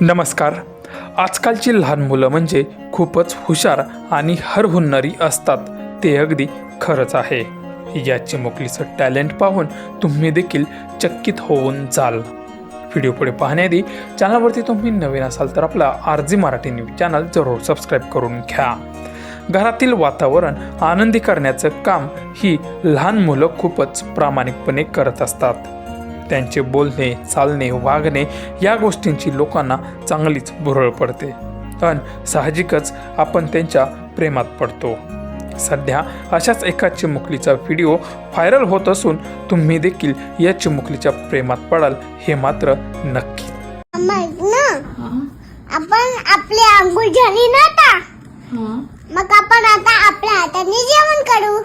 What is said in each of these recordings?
नमस्कार. आजकालची लहान मुलं म्हणजे खूपच हुशार आणि हरहुन्नरी असतात. ते अगदी खरंच आहे. या चिमुकलीचं टॅलेंट पाहून तुम्ही देखील चकित होऊन जाल. व्हिडिओ पुढे पाहण्याआधी चॅनलवरती तुम्ही नवीन असाल तर आपला R G Marathi news channel जरूर सबस्क्राईब करून घ्या. घरातील वातावरण आनंदी करण्याचं काम ही लहान मुलं खूपच प्रामाणिकपणे करत असतात. त्यांचे बोलणे चालणे वागणे या गोष्टींची लोकांना चांगलीच भुरळ पडते. पण साहजिकच आपण त्यांच्या प्रेमात पडतो. सध्या अशाच एका चिमुकलीचा व्हिडिओ व्हायरल होत असून तुम्ही देखील या चिमुकलीच्या प्रेमात पडाल हे मात्र नक्की. हा? आपण आपली आंघोळ झाली ना आता? हा? मग आपण आता आपल्या हाताने जेवण करू.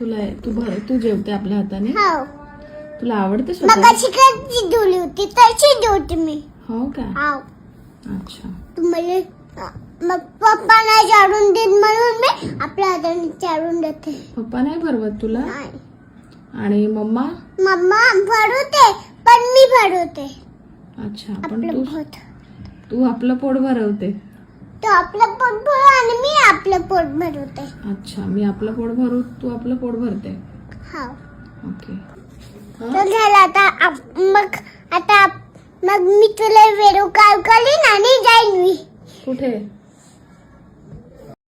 तुला तू भर तू जेवते आपल्या हाताने? हो. तुला आवडते स्वतः? अशी कधी धुली होती? तशी धुवते मी. हो का? हो अच्छा. तुम्हाला मग पप्पा नाही झाडून देत म्हणून मी आपल्या हाताने झाडून देते. पप्पा नाही भरवत तुला? नाही. आणि मम्मा? मम्मा भरवते पण मी भरवते. अच्छा पण आपलं तू पोट. तू आपलं पोट भरवते. तो आपलं पोट भरू आणि मी आपलं पोट भरवते. अच्छा मी आपलं पोट भरू तू आपलं पोट भरते. हो ओके. तर झालं आता मग आता मग मी तुला व्हिडिओ कॉल करीन आणि जाईन मी. कुठे?